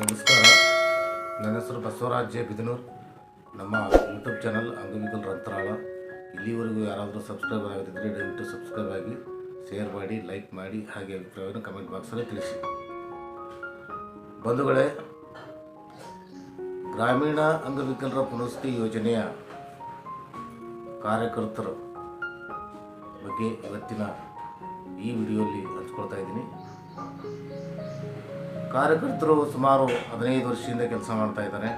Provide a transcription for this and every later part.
ನಮಸ್ಕಾರ. ನನ್ನ ಹೆಸರು ಬಸವರಾಜ್ ಜೆ. ಬಿದನೂರ್. ನಮ್ಮ ಯೂಟ್ಯೂಬ್ ಚಾನಲ್ ಅಂಗವಿಕಲರ ಅಂತರಾಳ ಇಲ್ಲಿವರೆಗೂ ಯಾರಾದರೂ ಸಬ್ಸ್ಕ್ರೈಬ್ ಆಗದಿದ್ದರೆ ದಯವಿಟ್ಟು ಸಬ್ಸ್ಕ್ರೈಬ್ ಆಗಿ ಶೇರ್ ಮಾಡಿ ಲೈಕ್ ಮಾಡಿ, ಹಾಗೆ ಅಭಿಪ್ರಾಯವನ್ನು ಕಮೆಂಟ್ ಬಾಕ್ಸಲ್ಲಿ ತಿಳಿಸಿ. ಬಂಧುಗಳೇ, ಗ್ರಾಮೀಣ ಅಂಗವಿಕಲರ ಪುನಸ್ತಿ ಯೋಜನೆಯ ಕಾರ್ಯಕರ್ತರ ಬಗ್ಗೆ ಇವತ್ತಿನ ಈ ವಿಡಿಯೋಲಿ ಹಂಚ್ಕೊಳ್ತಾ ಇದ್ದೀನಿ. ಕಾರ್ಯಕರ್ತರು ಸುಮಾರು ಹದಿನೈದು ವರ್ಷದಿಂದ ಕೆಲಸ ಮಾಡ್ತಾ ಇದ್ದಾರೆ.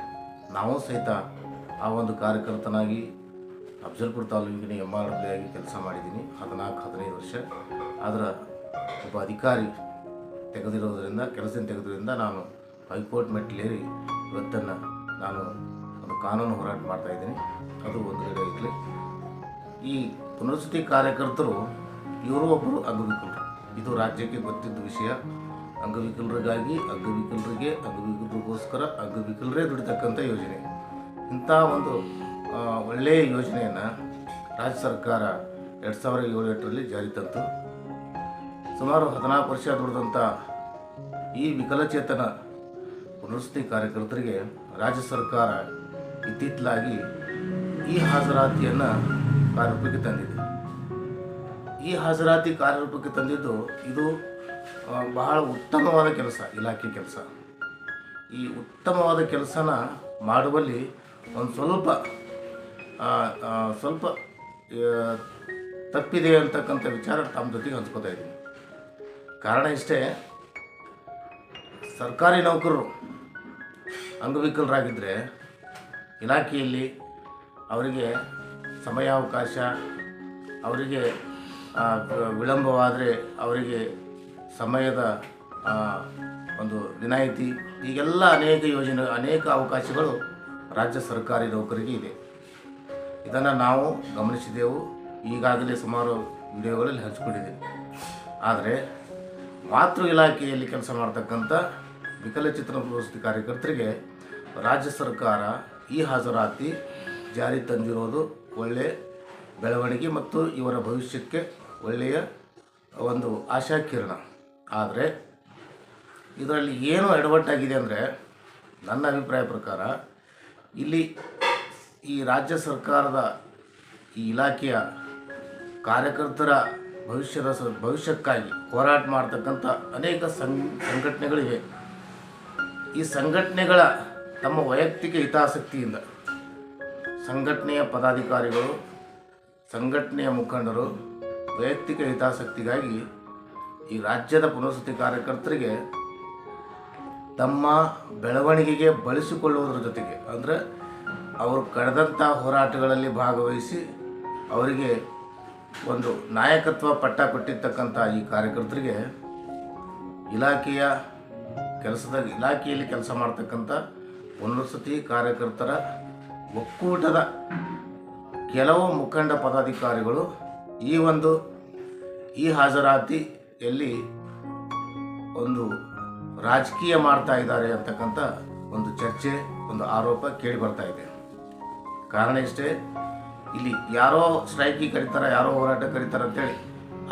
ನಾವು ಸಹಿತ ಆ ಒಂದು ಕಾರ್ಯಕರ್ತನಾಗಿ ಅಫ್ಜಲ್ಪುರ ತಾಲೂಕಿನ ಎಂ ಆರ್ ಆಗಿ ಕೆಲಸ ಮಾಡಿದ್ದೀನಿ. ಹದಿನಾಲ್ಕು, ಹದಿನೈದು ವರ್ಷ. ಅದರ ಒಬ್ಬ ಅಧಿಕಾರಿ ತೆಗೆದಿರೋದ್ರಿಂದ ಕೆಲಸದಿಂದ ತೆಗೆದಿರೋದ್ರಿಂದ ನಾನು ಹೈಕೋರ್ಟ್ ಮೆಟ್ಲೇರಿ ಇವತ್ತನ್ನು ನಾನು ಒಂದು ಕಾನೂನು ಹೋರಾಟ ಮಾಡ್ತಾ ಇದ್ದೀನಿ. ಅದು ಒಂದು ಕಡೆ ಈ ಪುನರ್ವಸತಿ ಕಾರ್ಯಕರ್ತರು ಇವರು ಒಬ್ಬರು ಅಂಗವಿಕಲರು ಇದು ರಾಜ್ಯಕ್ಕೆ ಗೊತ್ತಿದ್ದ ವಿಷಯ. ಅಂಗವಿಕಲರಿಗಾಗಿ, ಅಂಗವಿಕಲರಿಗೆ, ಅಂಗವಿಕಲರಿಗೋಸ್ಕರ, ಅಂಗವಿಕಲರೇ ದುಡಿತಕ್ಕಂಥ ಯೋಜನೆ. ಇಂಥ ಒಂದು ಒಳ್ಳೆಯ ಯೋಜನೆಯನ್ನು ರಾಜ್ಯ ಸರ್ಕಾರ ಎರಡು ಸಾವಿರದ ಏಳು ಎಂಟರಲ್ಲಿ ಜಾರಿ ತಂತು. ಸುಮಾರು ಹದಿನಾಲ್ಕು ವರ್ಷ ದುಡಿದಂಥ ಈ ವಿಕಲಚೇತನ ಪುನರ್ವಸತಿ ಕಾರ್ಯಕರ್ತರಿಗೆ ರಾಜ್ಯ ಸರ್ಕಾರ ಇತ್ತಿತ್ತಲಾಗಿ ಈ ಹಾಜರಾತಿಯನ್ನು ಕಾರ್ಯರೂಪಕ್ಕೆ ತಂದಿದೆ. ಈ ಹಾಜರಾತಿ ಕಾರ್ಯರೂಪಕ್ಕೆ ತಂದಿದ್ದು ಇದು ಬಹಳ ಉತ್ತಮವಾದ ಕೆಲಸ, ಇಲಾಖೆ ಕೆಲಸ. ಈ ಉತ್ತಮವಾದ ಕೆಲಸನ ಮಾಡುವಲ್ಲಿ ಒಂದು ಸ್ವಲ್ಪ ಸ್ವಲ್ಪ ತಪ್ಪಿದೆ ಅಂತಕ್ಕಂಥ ವಿಚಾರ ತಮ್ಮ ಜೊತೆಗೆ ಹಂಚ್ಕೋತಾ ಇದ್ದೀನಿ. ಕಾರಣ ಇಷ್ಟೇ, ಸರ್ಕಾರಿ ನೌಕರರು ಅಂಗವಿಕಲರಾಗಿದ್ದರೆ ಇಲಾಖೆಯಲ್ಲಿ ಅವರಿಗೆ ಸಮಯಾವಕಾಶ, ಅವರಿಗೆ ವಿಳಂಬವಾದರೆ ಅವರಿಗೆ ಸಮಯದ ಒಂದು ವಿನಾಯಿತಿ, ಈಗೆಲ್ಲ ಅನೇಕ ಯೋಜನೆ, ಅನೇಕ ಅವಕಾಶಗಳು ರಾಜ್ಯ ಸರ್ಕಾರಿ ನೌಕರಿಗೆ ಇದೆ. ಇದನ್ನು ನಾವು ಗಮನಿಸಿದೆವು. ಈಗಾಗಲೇ ಸುಮಾರು ವಿಡಿಯೋಗಳಲ್ಲಿ ಹಂಚಿಕೊಂಡಿದ್ದೇವೆ ಆದರೆ, ಮಾತೃ ಇಲಾಖೆಯಲ್ಲಿ ಕೆಲಸ ಮಾಡ್ತಕ್ಕಂಥ ವಿಕಲಚಿತ್ರ ಪ್ರವೃತ್ತಿ ಕಾರ್ಯಕರ್ತರಿಗೆ ರಾಜ್ಯ ಸರ್ಕಾರ ಈ ಹಾಜರಾತಿ ಜಾರಿ ತಂದಿರೋದು ಒಳ್ಳೆಯ ಬೆಳವಣಿಗೆ ಮತ್ತು ಇವರ ಭವಿಷ್ಯಕ್ಕೆ ಒಳ್ಳೆಯ ಒಂದು ಆಶಾಕಿರಣ. ಆದರೆ ಇದರಲ್ಲಿ ಏನು ಎಡವಟ್ಟಾಗಿದೆ ಅಂದರೆ ನನ್ನ ಅಭಿಪ್ರಾಯ ಪ್ರಕಾರ ಇಲ್ಲಿ ಈ ರಾಜ್ಯ ಸರ್ಕಾರದ ಈ ಇಲಾಖೆಯ ಕಾರ್ಯಕರ್ತರ ಭವಿಷ್ಯದ ಭವಿಷ್ಯಕ್ಕಾಗಿ ಹೋರಾಟ ಮಾಡ್ತಕ್ಕಂಥ ಅನೇಕ ಸಂಘ ಸಂಘಟನೆಗಳಿವೆ. ಈ ಸಂಘಟನೆಗಳ ತಮ್ಮ ವೈಯಕ್ತಿಕ ಹಿತಾಸಕ್ತಿಯಿಂದ ಸಂಘಟನೆಯ ಪದಾಧಿಕಾರಿಗಳು, ಸಂಘಟನೆಯ ಮುಖಂಡರು ವೈಯಕ್ತಿಕ ಹಿತಾಸಕ್ತಿಗಾಗಿ ಈ ರಾಜ್ಯದ ಪುನರ್ವಸತಿ ಕಾರ್ಯಕರ್ತರಿಗೆ ತಮ್ಮ ಬೆಳವಣಿಗೆಗೆ ಬಳಸಿಕೊಳ್ಳುವುದರ ಜೊತೆಗೆ, ಅಂದರೆ ಅವರು ಕಳೆದಂಥ ಹೋರಾಟಗಳಲ್ಲಿ ಭಾಗವಹಿಸಿ ಅವರಿಗೆ ಒಂದು ನಾಯಕತ್ವ ಪಟ್ಟ ಕೊಟ್ಟಿರ್ತಕ್ಕಂಥ ಈ ಕಾರ್ಯಕರ್ತರಿಗೆ ಇಲಾಖೆಯ ಕೆಲಸದ, ಇಲಾಖೆಯಲ್ಲಿ ಕೆಲಸ ಮಾಡ್ತಕ್ಕಂಥ ಪುನರ್ವಸತಿ ಕಾರ್ಯಕರ್ತರ ಒಕ್ಕೂಟದ ಕೆಲವು ಮುಖಂಡ ಪದಾಧಿಕಾರಿಗಳು ಈ ಒಂದು ಈ ಹಾಜರಾತಿಯಲ್ಲಿ ಒಂದು ರಾಜಕೀಯ ಮಾಡ್ತಾ ಇದ್ದಾರೆ ಅಂತಕ್ಕಂಥ ಒಂದು ಚರ್ಚೆ, ಒಂದು ಆರೋಪ ಕೇಳಿ ಬರ್ತಾ ಇದೆ. ಕಾರಣ ಇಷ್ಟೇ, ಇಲ್ಲಿ ಯಾರೋ ಸ್ಟ್ರೈಕಿಗೆ ಕರೀತಾರೆ, ಯಾರೋ ಹೋರಾಟ ಕರೀತಾರೆ ಅಂತೇಳಿ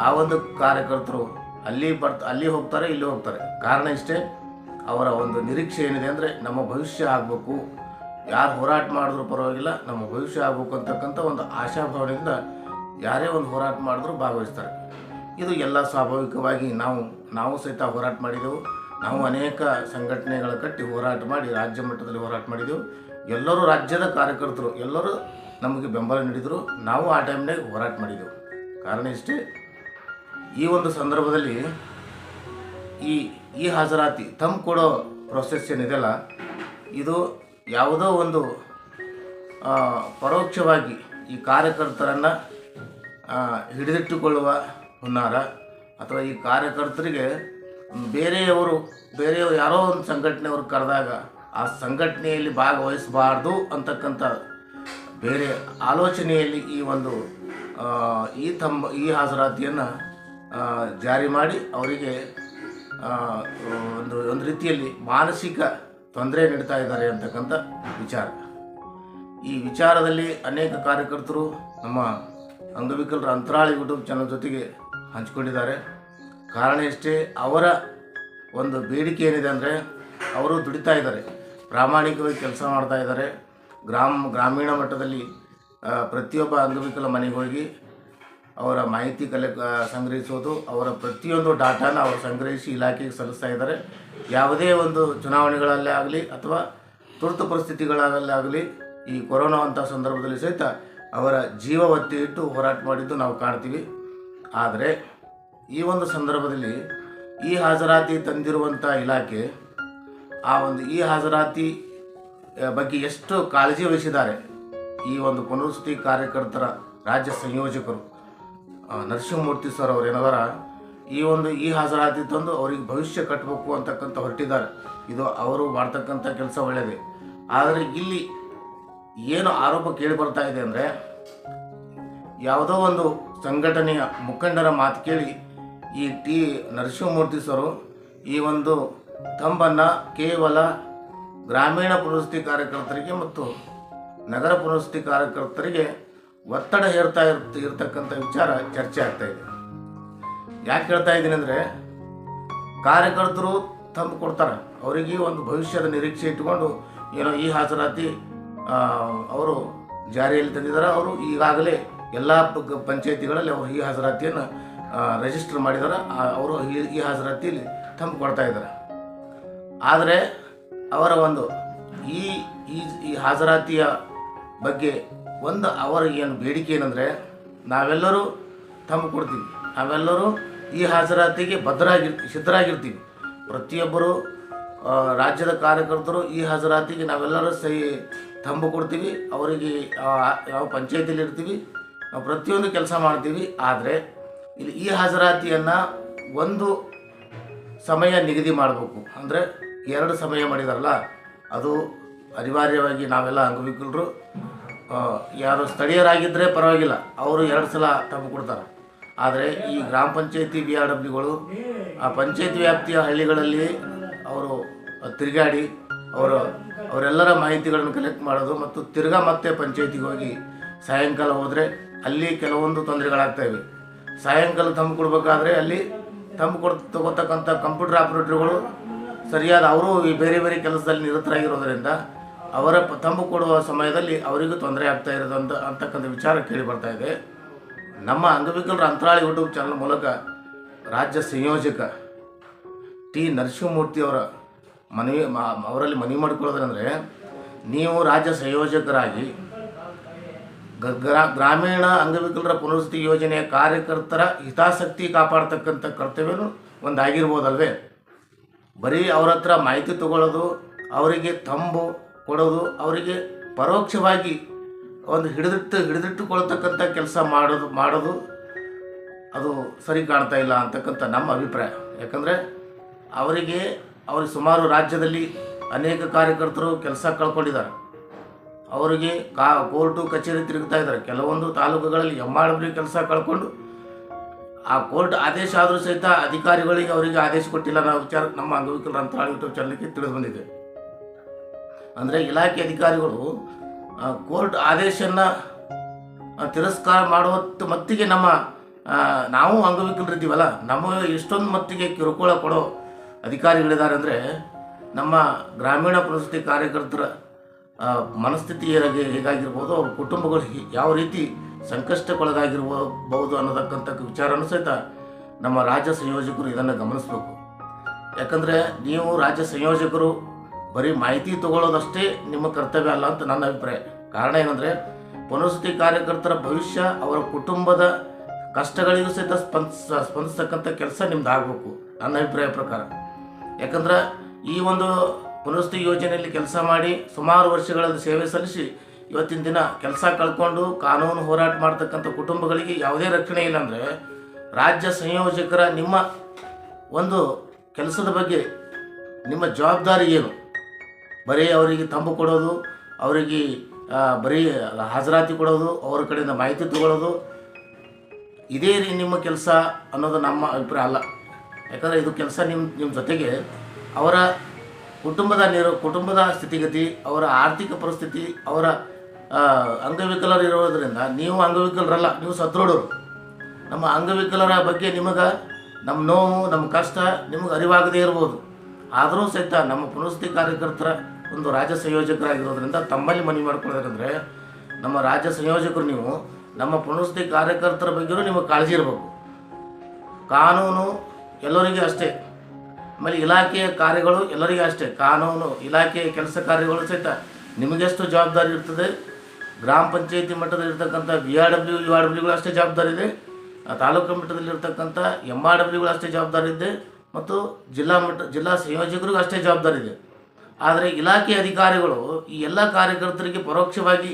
ಆ ಒಂದು ಕಾರ್ಯಕರ್ತರು ಅಲ್ಲಿ ಬರ್ತ, ಅಲ್ಲಿ ಹೋಗ್ತಾರೆ, ಇಲ್ಲಿ ಹೋಗ್ತಾರೆ. ಕಾರಣ ಇಷ್ಟೇ, ಅವರ ಒಂದು ನಿರೀಕ್ಷೆ ಏನಿದೆ ಅಂದರೆ ನಮ್ಮ ಭವಿಷ್ಯ ಆಗಬೇಕು. ಯಾರು ಹೋರಾಟ ಮಾಡಿದ್ರು ಪರವಾಗಿಲ್ಲ, ನಮ್ಮ ಭವಿಷ್ಯ ಆಗಬೇಕು ಅಂತಕ್ಕಂಥ ಒಂದು ಆಶಾಭಾವನೆಯಿಂದ ಯಾರೇ ಒಂದು ಹೋರಾಟ ಮಾಡಿದ್ರು ಭಾಗವಹಿಸ್ತಾರೆ. ಇದು ಎಲ್ಲ ಸ್ವಾಭಾವಿಕವಾಗಿ ನಾವು ನಾವು ಸಹಿತ ಹೋರಾಟ ಮಾಡಿದೆವು. ನಾವು ಅನೇಕ ಸಂಘಟನೆಗಳ ಕಟ್ಟಿ ಹೋರಾಟ ಮಾಡಿ, ರಾಜ್ಯ ಮಟ್ಟದಲ್ಲಿ ಹೋರಾಟ ಮಾಡಿದೆವು. ಎಲ್ಲರೂ ರಾಜ್ಯದ ಕಾರ್ಯಕರ್ತರು, ಎಲ್ಲರೂ ನಮಗೆ ಬೆಂಬಲ ನೀಡಿದರು. ನಾವು ಆ ಟೈಮ್ನಾಗ ಹೋರಾಟ ಮಾಡಿದೆವು. ಕಾರಣ ಇಷ್ಟೇ, ಈ ಒಂದು ಸಂದರ್ಭದಲ್ಲಿ ಈ ಈ ಹಾಜರಾತಿ ತಮ್ಮ ಕೊಡೋ ಪ್ರೊಸೆಸ್ ಏನಿದೆಯಲ್ಲ, ಇದು ಯಾವುದೋ ಒಂದು ಪರೋಕ್ಷವಾಗಿ ಈ ಕಾರ್ಯಕರ್ತರನ್ನು ಹಿಡಿದಿಟ್ಟುಕೊಳ್ಳುವ ಹುನ್ನಾರ ಅಥವಾ ಈ ಕಾರ್ಯಕರ್ತರಿಗೆ ಬೇರೆಯವರು ಬೇರೆಯವರು ಯಾರೋ ಒಂದು ಸಂಘಟನೆಯವರು ಕರೆದಾಗ ಆ ಸಂಘಟನೆಯಲ್ಲಿ ಭಾಗವಹಿಸಬಾರ್ದು ಅಂತಕ್ಕಂಥ ಬೇರೆ ಆಲೋಚನೆಯಲ್ಲಿ ಈ ಒಂದು ಈ ತಂಬ, ಈ ಹಾಜರಾತಿಯನ್ನು ಜಾರಿ ಮಾಡಿ ಅವರಿಗೆ ಒಂದು ಒಂದು ರೀತಿಯಲ್ಲಿ ಮಾನಸಿಕ ತೊಂದರೆ ನೀಡ್ತಾ ಇದ್ದಾರೆ ಅಂತಕ್ಕಂಥ ವಿಚಾರ. ಈ ವಿಚಾರದಲ್ಲಿ ಅನೇಕ ಕಾರ್ಯಕರ್ತರು ನಮ್ಮ ಅಂಗವಿಕಲರ ಅಂತರಾಳಿ ಯೂಟ್ಯೂಬ್ ಚಾನಲ್ ಜೊತೆಗೆ ಹಂಚಿಕೊಂಡಿದ್ದಾರೆ. ಕಾರಣ ಇಷ್ಟೇ ಅವರ ಒಂದು ಬೇಡಿಕೆ ಏನಿದೆ ಅಂದರೆ ಅವರು ದುಡಿತಾ ಇದ್ದಾರೆ. ಪ್ರಾಮಾಣಿಕವಾಗಿ ಕೆಲಸ ಮಾಡ್ತಾ ಇದ್ದಾರೆ. ಗ್ರಾಮ, ಗ್ರಾಮೀಣ ಮಟ್ಟದಲ್ಲಿ ಪ್ರತಿಯೊಬ್ಬ ಅಂಗವಿಕಲ ಮನೆಗೆ ಹೋಗಿ ಅವರ ಮಾಹಿತಿ ಕಲೆ ಸಂಗ್ರಹಿಸೋದು, ಅವರ ಪ್ರತಿಯೊಂದು ಡಾಟಾನ ಅವರು ಸಂಗ್ರಹಿಸಿ ಇಲಾಖೆಗೆ ಸಲ್ಲಿಸ್ತಾ ಇದ್ದಾರೆ. ಯಾವುದೇ ಒಂದು ಚುನಾವಣೆಗಳಲ್ಲೇ ಆಗಲಿ ಅಥವಾ ತುರ್ತು ಪರಿಸ್ಥಿತಿಗಳಲ್ಲೇ ಆಗಲಿ, ಈ ಕೊರೋನಾ ಅಂಥ ಸಂದರ್ಭದಲ್ಲಿ ಸಹಿತ ಅವರ ಜೀವ ಒತ್ತಿ ಇಟ್ಟು ಹೋರಾಟ ಮಾಡಿದ್ದು ನಾವು ಕಾಣ್ತೀವಿ. ಆದರೆ ಈ ಒಂದು ಸಂದರ್ಭದಲ್ಲಿ ಈ ಹಾಜರಾತಿ ತಂದಿರುವಂಥ ಇಲಾಖೆ ಆ ಒಂದು ಈ ಹಾಜರಾತಿ ಬಗ್ಗೆ ಎಷ್ಟು ಕಾಳಜಿ ವಹಿಸಿದ್ದಾರೆ ಈ ಒಂದು ಪುನರ್ವಸತಿ ಕಾರ್ಯಕರ್ತರ ರಾಜ್ಯ ಸಂಯೋಜಕರು ನರಸಿಂಹಮೂರ್ತಿ ಸರ್ ಅವ್ರು ಏನದಾರ ಈ ಒಂದು ಈ ಹಾಜರಾತಿ ತಂದು ಅವ್ರಿಗೆ ಭವಿಷ್ಯ ಕಟ್ಟಬೇಕು ಅಂತಕ್ಕಂಥ ಹೊರಟಿದ್ದಾರೆ. ಇದು ಅವರು ಮಾಡ್ತಕ್ಕಂಥ ಕೆಲಸ ಒಳ್ಳೆಯದೇ ಆದರೆ ಇಲ್ಲಿ ಏನು ಆರೋಪ ಕೇಳಿ ಬರ್ತಾ ಇದೆ ಅಂದರೆ ಯಾವುದೋ ಒಂದು ಸಂಘಟನೆಯ ಮುಖಂಡರ ಮಾತು ಕೇಳಿ ಈ ಟಿ ನರಸಿಂಹಮೂರ್ತಿ ಸರು ಈ ಒಂದು ತಂಬನ್ನು ಕೇವಲ ಗ್ರಾಮೀಣ ಪುನರ್ವಸತಿ ಕಾರ್ಯಕರ್ತರಿಗೆ ಮತ್ತು ನಗರ ಪುನರ್ವಸತಿ ಕಾರ್ಯಕರ್ತರಿಗೆ ಒತ್ತಡ ಹೇರ್ತಾ ಇರ್ತ, ಇರತಕ್ಕಂಥ ವಿಚಾರ ಚರ್ಚೆ ಆಗ್ತಾ ಇದೆ. ಯಾಕೆ ಹೇಳ್ತಾ ಇದ್ದೀನಿ ಅಂದರೆ ಕಾರ್ಯಕರ್ತರು ತಂದು ಕೊಡ್ತಾರೆ. ಅವರಿಗೆ ಒಂದು ಭವಿಷ್ಯದ ನಿರೀಕ್ಷೆ ಇಟ್ಟುಕೊಂಡು ಏನೋ ಈ ಹಾಜರಾತಿ ಅವರು ಜಾರಿಯಲ್ಲಿ ತಂದಿದ್ದಾರೆ. ಅವರು ಈಗಾಗಲೇ ಎಲ್ಲ ಪಂಚಾಯತಿಗಳಲ್ಲಿ ಅವರು ಈ ಹಾಜರಾತಿಯನ್ನು ರಿಜಿಸ್ಟರ್ ಮಾಡಿದ್ದಾರೆ ಅವರು ಈ ಹಾಜರಾತಿಯಲ್ಲಿ ತಂಪು ಕೊಡ್ತಾ ಇದ್ದಾರೆ ಆದರೆ ಅವರ ಒಂದು ಈ ಈ ಹಾಜರಾತಿಯ ಬಗ್ಗೆ ಒಂದು ಅವರ ಏನು ಬೇಡಿಕೆ ಏನಂದರೆ ನಾವೆಲ್ಲರೂ ತಂಪು ಕೊಡ್ತೀವಿ. ನಾವೆಲ್ಲರೂ ಈ ಹಾಜರಾತಿಗೆ ಭದ್ರಾಗಿರ್ ಸಿದ್ಧರಾಗಿರ್ತೀವಿ. ಪ್ರತಿಯೊಬ್ಬರು ರಾಜ್ಯದ ಕಾರ್ಯಕರ್ತರು ಈ ಹಾಜರಾತಿಗೆ ನಾವೆಲ್ಲರೂ ಸಹಿ ತಂಬು ಕೊಡ್ತೀವಿ. ಅವರಿಗೆ ಯಾವ ಪಂಚಾಯತಿಲಿ ಇರ್ತೀವಿ ನಾವು ಪ್ರತಿಯೊಂದು ಕೆಲಸ ಮಾಡ್ತೀವಿ, ಆದರೆ ಇಲ್ಲಿ ಈ ಹಾಜರಾತಿಯನ್ನು ಒಂದು ಸಮಯ ನಿಗದಿ ಮಾಡಬೇಕು. ಅಂದರೆ ಎರಡು ಸಮಯ ಮಾಡಿದಾರಲ್ಲ, ಅದು ಅನಿವಾರ್ಯವಾಗಿ ನಾವೆಲ್ಲ ಅಂಗವಿಕಲರು ಯಾರು ಸ್ಥಳೀಯರಾಗಿದ್ದರೆ ಪರವಾಗಿಲ್ಲ, ಅವರು ಎರಡು ಸಲ ತಮ್ಮ ಕೊಡ್ತಾರೆ. ಆದರೆ ಈ ಗ್ರಾಮ ಪಂಚಾಯತಿ ಬಿ ಆರ್ ಡಬ್ಲ್ಯೂಗಳು ಆ ಪಂಚಾಯತಿ ವ್ಯಾಪ್ತಿಯ ಹಳ್ಳಿಗಳಲ್ಲಿ ಅವರು ತಿರುಗಾಡಿ, ಅವರು, ಅವರೆಲ್ಲರ ಮಾಹಿತಿಗಳನ್ನು ಕಲೆಕ್ಟ್ ಮಾಡೋದು ಮತ್ತು ತಿರ್ಗಾ ಮತ್ತೆ ಪಂಚಾಯತಿಗೆ ಹೋಗಿ ಸಾಯಂಕಾಲ ಹೋದರೆ ಅಲ್ಲಿ ಕೆಲವೊಂದು ತೊಂದರೆಗಳಾಗ್ತಾ ಇವೆ ಸಾಯಂಕಾಲ ತಂಬು ಕೊಡಬೇಕಾದ್ರೆ ಅಲ್ಲಿ ತಂಬ್ ಕೊಡ್, ತಗೋತಕ್ಕಂಥ ಕಂಪ್ಯೂಟರ್ ಆಪ್ರೇಟರ್ಗಳು ಸರಿಯಾದ ಅವರು ಈ ಬೇರೆ ಬೇರೆ ಕೆಲಸದಲ್ಲಿ ನಿರತರಾಗಿರೋದರಿಂದ ಅವರ ತಂಬು ಕೊಡುವ ಸಮಯದಲ್ಲಿ ಅವರಿಗೂ ತೊಂದರೆ ಆಗ್ತಾ ಇರೋದಂತ ಅಂತ ಅಂತಕ್ಕಂಥ ವಿಚಾರ ಕೇಳಿ ಬರ್ತಾ ಇದೆ. ನಮ್ಮ ಅಂಗವಿಕಲರ ಅಂತರಾಳಿ ಯೂಟ್ಯೂಬ್ ಚಾನಲ್ ಮೂಲಕ ರಾಜ್ಯ ಸಂಯೋಜಕ ಟಿ ನರಸಿಂಹಮೂರ್ತಿ ಅವರ ಮನವಿ ಅವರಲ್ಲಿ ಮನವಿ ಮಾಡಿಕೊಳ್ಳೋದಂದರೆ ನೀವು ರಾಜ್ಯ ಸಂಯೋಜಕರಾಗಿ ಗ್ರಾ- ಗ್ರಾಮೀಣ ಅಂಗವಿಕಲರ ಪುನರ್ವಸತಿ ಯೋಜನೆಯ ಕಾರ್ಯಕರ್ತರ ಹಿತಾಸಕ್ತಿ ಕಾಪಾಡ್ತಕ್ಕಂಥ ಕರ್ತವ್ಯನೂ ಒಂದು ಆಗಿರ್ಬೋದಲ್ವೇ ಬರೀ ಅವ್ರ ಹತ್ರ ಮಾಹಿತಿ ತಗೊಳ್ಳೋದು, ಅವರಿಗೆ ತಂಬು ಕೊಡೋದು, ಅವರಿಗೆ ಪರೋಕ್ಷವಾಗಿ ಒಂದು ಹಿಡಿದಿಟ್ಟು ಹಿಡಿದಿಟ್ಟುಕೊಳ್ತಕ್ಕಂಥ ಕೆಲಸ ಮಾಡೋದು ಮಾಡೋದು ಅದು ಸರಿ ಕಾಣ್ತಾ ಇಲ್ಲ ಅಂತಕ್ಕಂಥ ನಮ್ಮ ಅಭಿಪ್ರಾಯ. ಯಾಕಂದರೆ ಅವರಿಗೆ ಅವರು ಸುಮಾರು ರಾಜ್ಯದಲ್ಲಿ ಅನೇಕ ಕಾರ್ಯಕರ್ತರು ಕೆಲಸ ಕಳ್ಕೊಂಡಿದ್ದಾರೆ. ಅವರಿಗೆ ಕಾ ಕೋರ್ಟು ಕಚೇರಿ ತಿರುಗ್ತಾ ಇದ್ದಾರೆ. ಕೆಲವೊಂದು ತಾಲೂಕುಗಳಲ್ಲಿ ಎಂ ಕೆಲಸ ಕಳ್ಕೊಂಡು ಆ ಕೋರ್ಟ್ ಆದೇಶ ಆದರೂ ಸಹಿತ ಅಧಿಕಾರಿಗಳಿಗೆ ಅವರಿಗೆ ಆದೇಶ ಕೊಟ್ಟಿಲ್ಲ ನಾವು ವಿಚಾರ ನಮ್ಮ ಅಂಗವಿಕಲರ ಅಂತರಾಳ ಯೂಟ್ಯೂಬ್ ಚಾನಲ್ಗೆ ತಿಳಿದು ಬಂದಿದೆ. ಅಂದರೆ ಇಲಾಖೆ ಅಧಿಕಾರಿಗಳು ಕೋರ್ಟ್ ಆದೇಶನ ತಿರಸ್ಕಾರ ಮಾಡುವತ್ತು ಮತ್ತಿಗೆ ನಮ್ಮ ನಾವು ಅಂಗವಿಕಲರಿದ್ದೀವಲ್ಲ ನಮ್ಮ ಎಷ್ಟೊಂದು ಮತ್ತಿಗೆ ಕಿರುಕುಳ ಕೊಡೋ ಅಧಿಕಾರಿಗಳಿದ್ದಾರೆ ಅಂದರೆ ನಮ್ಮ ಗ್ರಾಮೀಣ ಪುನರ್ವಸತಿ ಕಾರ್ಯಕರ್ತರ ಮನಸ್ಥಿತಿ ಹೇಗೆ ಹೇಗಾಗಿರ್ಬೋದು, ಅವ್ರ ಕುಟುಂಬಗಳು ಯಾವ ರೀತಿ ಸಂಕಷ್ಟಕ್ಕೊಳಗಾಗಿರ್ಬೋದು ಅನ್ನೋದಕ್ಕಂಥ ವಿಚಾರನೂ ಸಹಿತ ನಮ್ಮ ರಾಜ್ಯ ಸಂಯೋಜಕರು ಇದನ್ನು ಗಮನಿಸಬೇಕು. ಯಾಕಂದರೆ ನೀವು ರಾಜ್ಯ ಸಂಯೋಜಕರು ಬರೀ ಮಾಹಿತಿ ತಗೊಳ್ಳೋದಷ್ಟೇ ನಿಮ್ಮ ಕರ್ತವ್ಯ ಅಲ್ಲ ಅಂತ ನನ್ನ ಅಭಿಪ್ರಾಯ. ಕಾರಣ ಏನಂದರೆ, ಪುನರ್ವಸತಿ ಕಾರ್ಯಕರ್ತರ ಭವಿಷ್ಯ ಅವರ ಕುಟುಂಬದ ಕಷ್ಟಗಳಿಗೂ ಸಹಿತ ಸ್ಪಂದಿಸ, ಸ್ಪಂದಿಸ್ತಕ್ಕಂಥ ಕೆಲಸ ನಿಮ್ದು ಆಗಬೇಕು ನನ್ನ ಅಭಿಪ್ರಾಯ ಪ್ರಕಾರ. ಯಾಕಂದ್ರೆ ಈ ಒಂದು ಪುನರ್ವಸತಿ ಯೋಜನೆಯಲ್ಲಿ ಕೆಲಸ ಮಾಡಿ ಸುಮಾರು ವರ್ಷಗಳಲ್ಲಿ ಸೇವೆ ಸಲ್ಲಿಸಿ ಇವತ್ತಿನ ದಿನ ಕೆಲಸ ಕಳ್ಕೊಂಡು ಕಾನೂನು ಹೋರಾಟ ಮಾಡ್ತಕ್ಕಂಥ ಕುಟುಂಬಗಳಿಗೆ ಯಾವುದೇ ರಕ್ಷಣೆ ಇಲ್ಲ ಅಂದರೆ ರಾಜ್ಯ ಸಂಯೋಜಕರ ನಿಮ್ಮ ಒಂದು ಕೆಲಸದ ಬಗ್ಗೆ ನಿಮ್ಮ ಜವಾಬ್ದಾರಿ ಏನು? ಬರೀ ಅವರಿಗೆ ತಂಬು ಕೊಡೋದು, ಅವರಿಗೆ ಬರೀ ಹಾಜರಾತಿ ಕೊಡೋದು, ಅವರ ಕಡೆಯಿಂದ ಮಾಹಿತಿ ತಗೊಳ್ಳೋದು, ಇದೇ ರೀ ನಿಮ್ಮ ಕೆಲಸ ಅನ್ನೋದು ನಮ್ಮ ಅಭಿಪ್ರಾಯ ಅಲ್ಲ. ಯಾಕಂದರೆ ಇದು ಕೆಲಸ ನಿಮ್ಮ ನಿಮ್ಮ ಜೊತೆಗೆ ಅವರ ಕುಟುಂಬದ ನೀರು, ಕುಟುಂಬದ ಸ್ಥಿತಿಗತಿ, ಅವರ ಆರ್ಥಿಕ ಪರಿಸ್ಥಿತಿ, ಅವರ ಅಂಗವಿಕಲರು ಇರೋದ್ರಿಂದ ನೀವು ಅಂಗವಿಕಲರಲ್ಲ, ನೀವು ಸದೃಢರು. ನಮ್ಮ ಅಂಗವಿಕಲರ ಬಗ್ಗೆ ನಿಮಗೆ ನಮ್ಮ ನೋವು, ನಮ್ಮ ಕಷ್ಟ ನಿಮಗೆ ಅರಿವಾಗದೇ ಇರ್ಬೋದು. ಆದರೂ ಸಹಿತ ನಮ್ಮ ಪುನಸ್ತಿ ಕಾರ್ಯಕರ್ತರ ಒಂದು ರಾಜ್ಯ ಸಂಯೋಜಕರಾಗಿರೋದ್ರಿಂದ ತಮ್ಮಲ್ಲಿ ಮನವಿ ಮಾಡ್ಕೊಳ್ಬೇಕಂದ್ರೆ ನಮ್ಮ ರಾಜ್ಯ ಸಂಯೋಜಕರು ನೀವು, ನಮ್ಮ ಪುನಸ್ತಿ ಕಾರ್ಯಕರ್ತರ ಬಗ್ಗೆಯೂ ನಿಮಗೆ ಕಾಳಜಿ ಇರಬೇಕು. ಕಾನೂನು ಎಲ್ಲರಿಗೂ ಅಷ್ಟೇ. ಆಮೇಲೆ ಇಲಾಖೆಯ ಕಾರ್ಯಗಳು ಎಲ್ಲರಿಗೂ ಅಷ್ಟೇ, ಕಾನೂನು ಇಲಾಖೆಯ ಕೆಲಸ ಕಾರ್ಯಗಳು ಸಹಿತ ನಿಮಗೆಷ್ಟು ಜವಾಬ್ದಾರಿ ಇರ್ತದೆ? ಗ್ರಾಮ ಪಂಚಾಯತಿ ಮಟ್ಟದಲ್ಲಿ ಇರ್ತಕ್ಕಂಥ B R W, U R ಡಬ್ಲ್ಯೂಗಳು ಅಷ್ಟೇ ಜವಾಬ್ದಾರಿ ಇದೆ? ತಾಲೂಕು ಮಟ್ಟದಲ್ಲಿ ಇರ್ತಕ್ಕಂಥ ಎಂ ಆರ್ ಡಬ್ಲ್ಯೂಗಳು ಅಷ್ಟೇ ಜವಾಬ್ದಾರಿ ಇದೆ? ಮತ್ತು ಜಿಲ್ಲಾ ಮಟ್ಟ, ಜಿಲ್ಲಾ ಸಂಯೋಜಕರಿಗೂ ಅಷ್ಟೇ ಜವಾಬ್ದಾರಿ ಇದೆ? ಆದರೆ ಇಲಾಖೆ ಅಧಿಕಾರಿಗಳು ಈ ಎಲ್ಲ ಕಾರ್ಯಕರ್ತರಿಗೆ ಪರೋಕ್ಷವಾಗಿ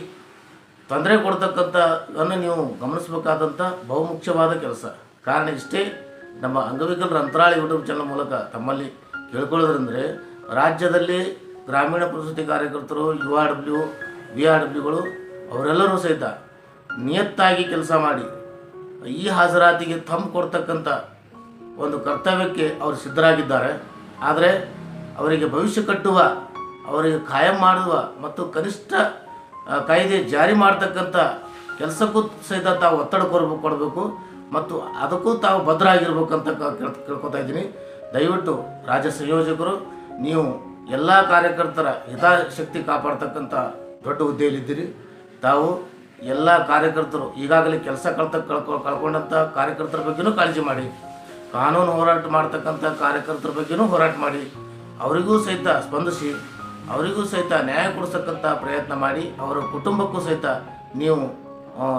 ತೊಂದರೆ ಕೊಡ್ತಕ್ಕಂಥದನ್ನು ನೀವು ಗಮನಿಸಬೇಕಾದಂಥ ಬಹುಮುಖ್ಯವಾದ ಕೆಲಸ. ಕಾರಣ ಇಷ್ಟೇ ನಮ್ಮ ಅಂಗವಿಕಲರ ಅಂತರಾಳ ಯೂಟ್ಯೂಬ್ ಚಾನಲ್ ಮೂಲಕ ತಮ್ಮಲ್ಲಿ ಕೇಳ್ಕೊಳ್ಳೋದ್ರಂದರೆ, ರಾಜ್ಯದಲ್ಲಿ ಗ್ರಾಮೀಣ ಪ್ರಸೂತಿ ಕಾರ್ಯಕರ್ತರು, U R W, V R ಡಬ್ಲ್ಯೂಗಳು ಅವರೆಲ್ಲರೂ ಸಹಿತ ನಿಯತ್ತಾಗಿ ಕೆಲಸ ಮಾಡಿ, ಈ ಹಾಜರಾತಿಗೆ ತಮ್ಮ ಕೊಡ್ತಕ್ಕಂಥ ಒಂದು ಕರ್ತವ್ಯಕ್ಕೆ ಅವರು ಸಿದ್ಧರಾಗಿದ್ದಾರೆ. ಆದರೆ ಅವರಿಗೆ ಭವಿಷ್ಯ ಕಟ್ಟುವ, ಅವರಿಗೆ ಕಾಯಂ ಮಾಡುವ ಮತ್ತು ಕನಿಷ್ಠ ಕಾಯ್ದೆ ಜಾರಿ ಮಾಡ್ತಕ್ಕಂಥ ಕೆಲಸಕ್ಕೂ ಸಹಿತ ತಾವು ಒತ್ತಡ ಕೊಡಬೇಕು ಕೊಡಬೇಕು. ಮತ್ತು ಅದಕ್ಕೂ ತಾವು ಕೇಳ್- ಕೇಳ್ಕೊತಾ ಇದ್ದೀನಿ. ದಯವಿಟ್ಟು ರಾಜ್ಯ ಸಂಯೋಜಕರು, ನೀವು ಎಲ್ಲ ಕಾರ್ಯಕರ್ತರ ಹಿತಾಶಕ್ತಿ ಕಾಪಾಡ್ತಕ್ಕಂಥ ದೊಡ್ಡ ಹುದ್ದೆಯಲ್ಲಿದ್ದೀರಿ. ತಾವು ಎಲ್ಲ ಕಾರ್ಯಕರ್ತರು ಈಗಾಗಲೇ ಕೆಲಸ ಕಳ್ತ ಕಳ್ಕೊ ಕಳ್ಕೊಂಡಂಥ ಕಾರ್ಯಕರ್ತರ ಬಗ್ಗೆನೂ ಕಾಳಜಿ ಮಾಡಿ. ಕಾನೂನು ಹೋರಾಟ ಮಾಡ್ತಕ್ಕಂಥ ಕಾರ್ಯಕರ್ತರ ಬಗ್ಗೆನೂ ಹೋರಾಟ ಮಾಡಿ. ಅವರಿಗೂ ಸಹಿತ ಸ್ಪಂದಿಸಿ, ಅವರಿಗೂ ಸಹಿತ ನ್ಯಾಯ ಕೊಡಿಸ್ತಕ್ಕಂಥ ಪ್ರಯತ್ನ ಮಾಡಿ, ಅವರ ಕುಟುಂಬಕ್ಕೂ ಸಹಿತ ನೀವು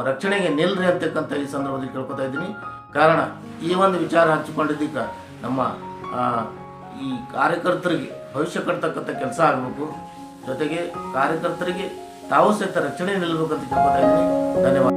ರಕ್ಷಣೆಗೆ ನಿಲ್ರಿ ಅಂತಕ್ಕಂಥ ಈ ಸಂದರ್ಭದಲ್ಲಿ ಕೇಳ್ಕೊತಾ ಇದ್ದೀನಿ. ಕಾರಣ, ಈ ಒಂದು ವಿಚಾರ ಹಂಚಿಕೊಂಡಿದ್ದಕ್ಕೆ ನಮ್ಮ ಈ ಕಾರ್ಯಕರ್ತರಿಗೆ, ಭವಿಷ್ಯ ಕಟ್ತಕ್ಕಂಥ ಕೆಲಸ ಆಗಬೇಕು. ಜೊತೆಗೆ ಕಾರ್ಯಕರ್ತರಿಗೆ ತಾವು ಸಹಿತ ರಕ್ಷಣೆ ನಿಲ್ಲಬೇಕಂತ ಕೇಳ್ಕೊತಾ ಇದ್ದೀನಿ. ಧನ್ಯವಾದ.